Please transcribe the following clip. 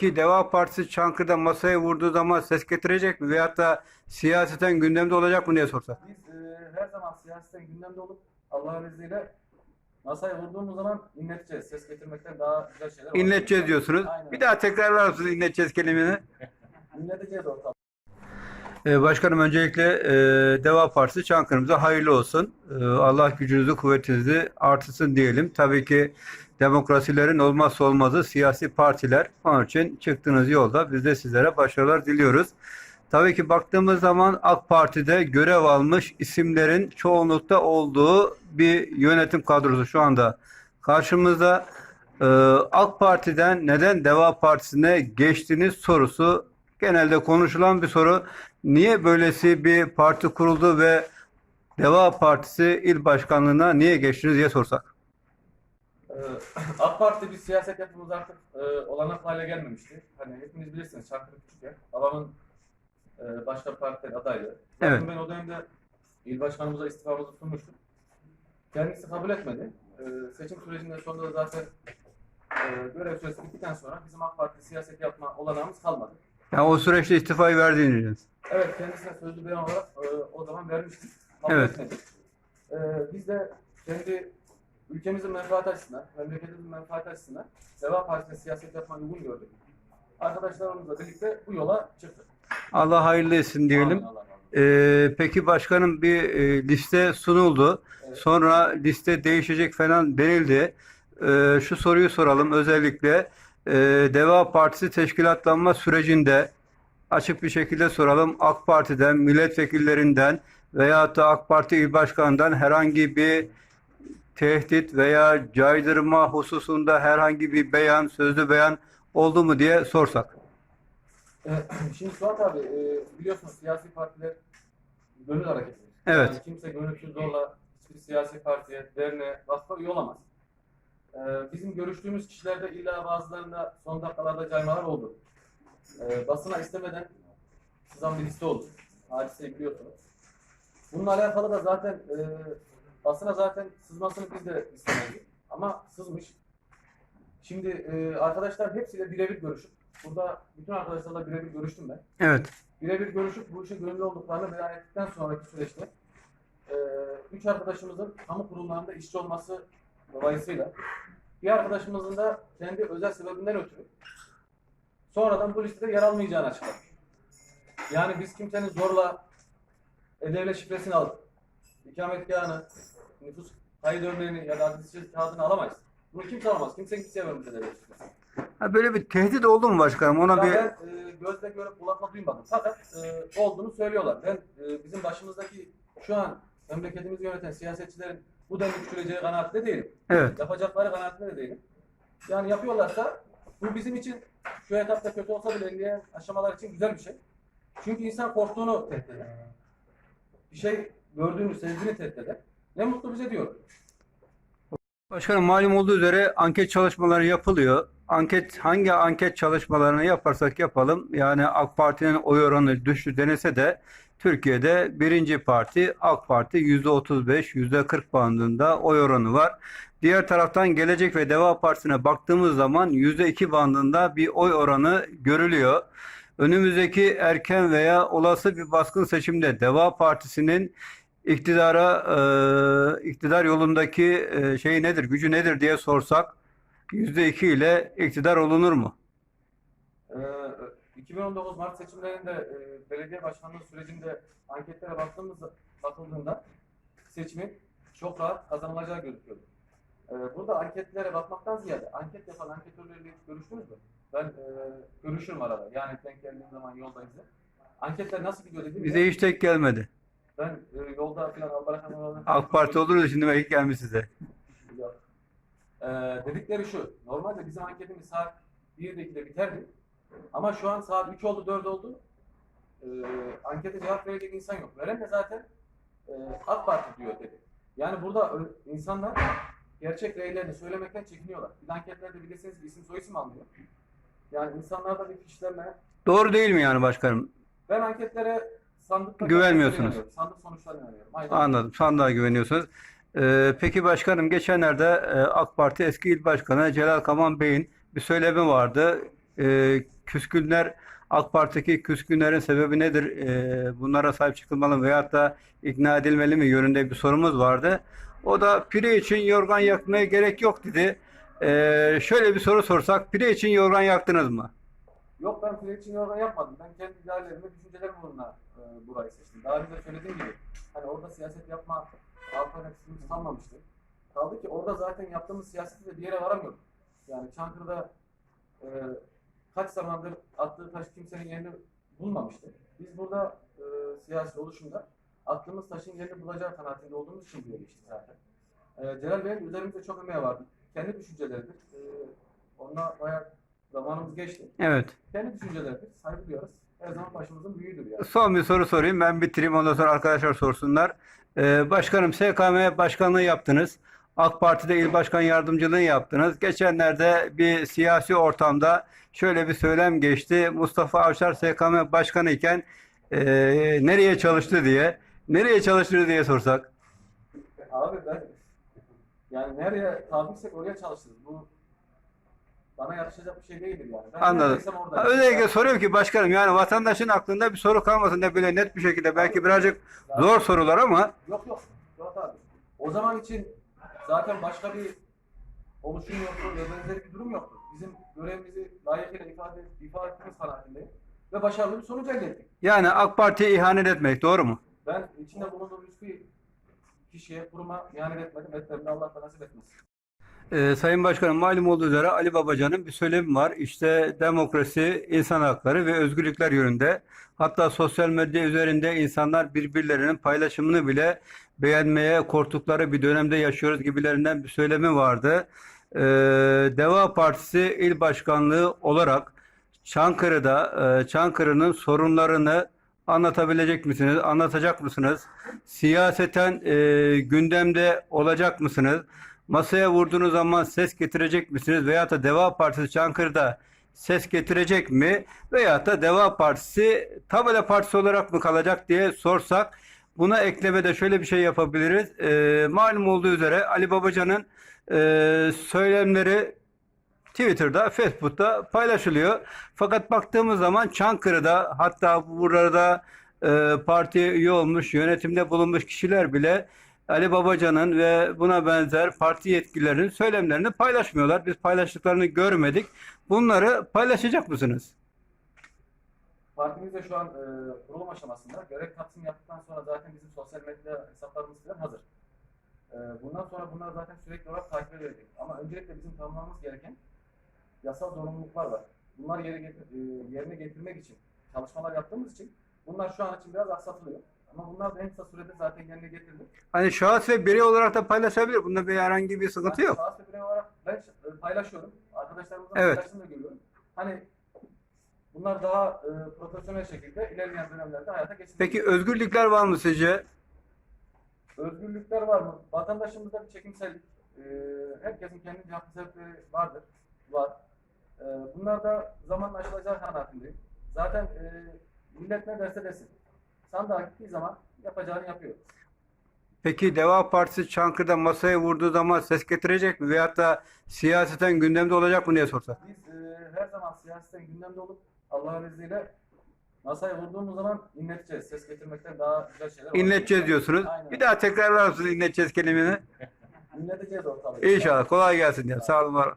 Peki Deva Partisi Çankırı'da masaya vurduğu zaman ses getirecek mi? Veyahut da siyaseten gündemde olacak mı diye sorsak. Biz e, her zaman siyaseten gündemde olup Allah'ın izniyle masaya vurduğumuz zaman inleteceğiz. Ses getirmekten daha güzel şeyler olacak. İnleteceğiz diyorsunuz. Aynen. Bir daha tekrarlar mısınız inleteceğiz kelimeni? İnleteceğiz ortamı. Ee, başkanım öncelikle e, Deva Partisi Çankırı'mıza hayırlı olsun. Ee, Allah gücünüzü, kuvvetinizi artırsın diyelim. Tabii ki demokrasilerin olmazsa olmazı siyasi partiler. Onun için çıktığınız yolda biz de sizlere başarılar diliyoruz. Tabii ki baktığımız zaman AK Parti'de görev almış isimlerin çoğunlukta olduğu bir yönetim kadrosu şu anda karşımızda. Ee, AK Parti'den neden Deva Partisi'ne geçtiğiniz sorusu genelde konuşulan bir soru. Niye böylesi bir parti kuruldu ve Deva Partisi il başkanlığına niye geçtiniz diye sorsak. Ee, AK Parti bir siyaset yapımız artık e, olanak hale gelmemişti. Hani hepiniz bilirsiniz Çankırı küçükken babamın e, başka partilerin adaydı. Zaten Evet. ben o dönemde il başkanımıza istifamızı sunmuştum. Kendisi kabul etmedi. E, seçim sürecinde sonunda da zaten e, görev süresi bittikten sonra bizim AK Parti siyaset yapma olanağımız kalmadı. Yani o süreçte istifayı verdiğiniz. Evet kendisine sözlü beyan olarak e, o zaman vermiştik. Kabul Evet. etmedi. E, biz de kendi ülkemizin menfaati açısından, memleketimizin menfaati açısından Deva Partisi'ne siyaset yapmayı uygun gördük. Arkadaşlarımızla birlikte bu yola çıktık. Allah hayırlı etsin diyelim. Allah olsun. Ee, peki başkanım bir e, liste sunuldu. Evet. Sonra liste değişecek falan denildi. Ee, şu soruyu soralım özellikle e, Deva Partisi teşkilatlanma sürecinde açık bir şekilde soralım. AK Parti'den, milletvekillerinden veyahut da AK Parti il başkanından herhangi bir tehdit veya caydırma hususunda herhangi bir beyan, sözlü beyan oldu mu diye sorsak. E, Şimdi Suat abi e, biliyorsunuz siyasi partiler gönül hareketidir. Evet. Yani kimse gönülsüz zorla hiçbir siyasi partiye, derneğe, vakfa üye olamaz. E, bizim görüştüğümüz kişilerde illa bazılarında son dakikalarda caymalar oldu. E, basına istemeden sızan bir liste oldu. Hadiseyi biliyorsunuz. Bununla alakalı da zaten e, basına zaten sızmasını biz de istemezdik. Ama sızmış. Şimdi e, arkadaşlar hepsiyle birebir görüşüp, burada bütün arkadaşlarla birebir görüştüm ben. Evet. Birebir görüşüp bu işe gönüllü olduklarını beyan ettikten sonraki süreçte e, üç arkadaşımızın kamu kurumlarında işçi olması dolayısıyla bir arkadaşımızın da kendi özel sebebinden ötürü sonradan bu listede yer almayacağını açıkladı. Yani biz kimsenin zorla e-devlet şifresini alıp ikametgahını, nüfus kayıt örneğini ya da adresi kağıdını alamayız. Bunu kimse alamaz. Kimse kimseye e-devlet şifresi. Ha, böyle bir tehdit oldu mu başkanım? Ona Ya bir ben e, gözle görüp kulakla duymadım. Fakat e, olduğunu söylüyorlar. Ben e, bizim başımızdaki şu an memleketimizi yöneten siyasetçilerin bu denli küçüleceği kanaatinde değilim. evet. Yapacakları kanaatinde de değilim. Yani yapıyorlarsa bu bizim için şu etapta kötü olsa bile ilerleyen aşamalar için güzel bir şey. Çünkü insan korktuğunu tehdit eder. Bir şey gördüğünü, sevdiğini tehdit eder. Ne mutlu bize diyor. Başkanım malum olduğu üzere anket çalışmaları yapılıyor. Anket hangi anket çalışmalarını yaparsak yapalım yani AK Parti'nin oy oranı düştü denese de Türkiye'de birinci parti AK Parti %35 %40 bandında oy oranı var. Diğer taraftan Gelecek ve Deva Partisi'ne baktığımız zaman %2 bandında bir oy oranı görülüyor. Önümüzdeki erken veya olası bir baskın seçimde Deva Partisi'nin iktidara e, iktidar yolundaki e, şey nedir, gücü nedir diye sorsak %2 ile iktidar olunur mu? Ee, 2019 Mart seçimlerinde e, belediye başkanlığı sürecinde anketlere baktığımız bakıldığında seçimin çok rahat kazanılacağı gözüküyordu. Ee, burada anketlere bakmaktan ziyade anket yapan anketörlerle hiç görüştünüz mü? Ben e, görüşürüm arada. Yani denk geldiğim zaman yolda izle. Anketler nasıl gidiyor dediğimde Bize hiç tek gelmedi. Ben e, yolda falan oralarında AK Parti olur da şimdi belki gelmiş size. Yok. Ee, dedikleri şu, normalde bizim anketimiz saat 1'de 2'de biterdi. Ama şu an saat 3 oldu, 4 oldu. Ee, ankete cevap verecek insan yok. Veren de zaten e, AK Parti diyor dedi. Yani burada ö- insanlar gerçek reylerini söylemekten çekiniyorlar. Bir de anketlerde bilirsiniz isim soyisim almıyor. Yani insanlarda bir fişlenme. Doğru değil mi yani başkanım? Ben anketlere sandıkla Güvenmiyorsunuz. Sandık sonuçlarına inanıyorum. Aynen. Anladım. Sandığa güveniyorsunuz. Ee, peki başkanım geçenlerde e, AK Parti eski il başkanı Celal Kaman Bey'in bir söylemi vardı. E, küskünler AK Parti'deki küskünlerin sebebi nedir? E, bunlara sahip çıkılmalı mı veyahut da ikna edilmeli mi yönünde bir sorumuz vardı. O da pire için yorgan yakmaya gerek yok dedi. E, şöyle bir soru sorsak, pire için yorgan yaktınız mı? Yok ben file için yorgan yapmadım. Ben kendi ideallerimi, düşüncelerimi uğruna e, burayı seçtim. Daha önce söylediğim gibi hani orada siyaset yapma alternatifimiz kalmamıştı. Kaldı ki orada zaten yaptığımız siyaseti de bir yere varamıyorduk. Yani Çankırı'da e, kaç zamandır attığı taş kimsenin yerini bulmamıştı. Biz burada e, siyasi oluşumda attığımız taşın yerini bulacağı kanaatinde olduğumuz için buraya geçtik zaten. E, Celal Bey'in üzerimizde çok emeği vardı. Kendi düşünceleridir. E, onunla bayağı zamanımız geçti. Evet. Kendi düşünceleridir. Saygı duyuyoruz. Her zaman başımızın büyüğüdür yani. Son bir soru sorayım. Ben bitireyim. Ondan sonra arkadaşlar sorsunlar. Ee, başkanım SKM başkanlığı yaptınız. AK Parti'de il başkan yardımcılığı yaptınız. Geçenlerde bir siyasi ortamda şöyle bir söylem geçti. Mustafa Avşar SKM başkanı iken e, nereye çalıştı diye. Nereye çalıştı diye sorsak. Abi ben yani nereye tabiksek oraya çalışırız. Bu bana yakışacak bir şey değildir yani. Ben Anladım. neredeysem oradayım. Özellikle soruyorum ki başkanım yani vatandaşın aklında bir soru kalmasın da böyle net bir şekilde belki birazcık zor sorular ama Yok yok. Yok abi. O zaman için zaten başka bir oluşum yoktu ve benzeri bir durum yoktu. Bizim görevimizi layıkıyla ifade, ifade ettiğimiz kanaatindeyim. Ve başarılı bir sonuç elde ettik. yani AK Parti'ye ihanet etmek doğru mu? Ben içinde bulunduğum hiçbir kişiye, kuruma ihanet etmedim. De Allah da nasip etmesin. Ee, Sayın Başkanım malum olduğu üzere Ali Babacan'ın bir söylemi var. İşte demokrasi, insan hakları ve özgürlükler yönünde. Hatta sosyal medya üzerinde insanlar birbirlerinin paylaşımını bile beğenmeye korktukları bir dönemde yaşıyoruz gibilerinden bir söylemi vardı. Ee, Deva Partisi İl Başkanlığı olarak Çankırı'da e, Çankırı'nın sorunlarını anlatabilecek misiniz? Anlatacak mısınız? Siyaseten e, gündemde olacak mısınız? Masaya vurduğunuz zaman ses getirecek misiniz? Veyahut da Deva Partisi Çankırı'da ses getirecek mi? Veyahut da Deva Partisi tabela partisi olarak mı kalacak diye sorsak buna eklemede şöyle bir şey yapabiliriz. Ee, malum olduğu üzere Ali Babacan'ın e, söylemleri Twitter'da, Facebook'ta paylaşılıyor. Fakat baktığımız zaman Çankırı'da hatta burada e, partiye üye olmuş, yönetimde bulunmuş kişiler bile Ali Babacan'ın ve buna benzer parti yetkililerinin söylemlerini paylaşmıyorlar. Biz paylaştıklarını görmedik. Bunları paylaşacak mısınız? Partimiz de şu an e, kurulum aşamasında. Görev kapsını yaptıktan sonra zaten bizim sosyal medya hesaplarımız falan hazır. E, bundan sonra bunlar zaten sürekli olarak takip edilecek. Ama öncelikle bizim tamamlamamız gereken yasal zorunluluklar var. Bunlar e, yerine getirmek için çalışmalar yaptığımız için bunlar şu an için biraz aksatılıyor. Ama bunlar da en kısa sürede zaten yerine getirilir. Hani şahıs ve birey olarak da paylaşabilir. Bunda bir herhangi bir sıkıntı yok. şahıs ve birey olarak ben e, paylaşıyorum. Arkadaşlarımızla Evet. paylaştığını da görüyorum. Hani bunlar daha e, profesyonel şekilde ilerleyen dönemlerde hayata geçirilir. Peki özgürlükler var mı sizce? Özgürlükler var mı? Vatandaşımızda bir çekimsellik, e, herkesin kendi haklı sebepleri vardır, var. E, bunlar da zamanla aşılacağı kanaatindeyim. Zaten e, millet ne derse desin. Sandığa gittiği zaman yapacağını yapıyor. Peki Deva Partisi Çankırı'da masaya vurduğu zaman ses getirecek mi? Veyahut da siyaseten gündemde olacak mı diye sorsak. Biz e, her zaman siyasetten gündemde olup Allah'ın izniyle masaya vurduğumuz zaman inleteceğiz. Ses getirmekten daha güzel şeyler olacak. İnleteceğiz diyorsunuz. Aynen. Bir daha tekrarlar mısınız inleteceğiz kelimeni? İnleteceğiz ortalığı. İnşallah. Kolay gelsin diye. Sağ olun.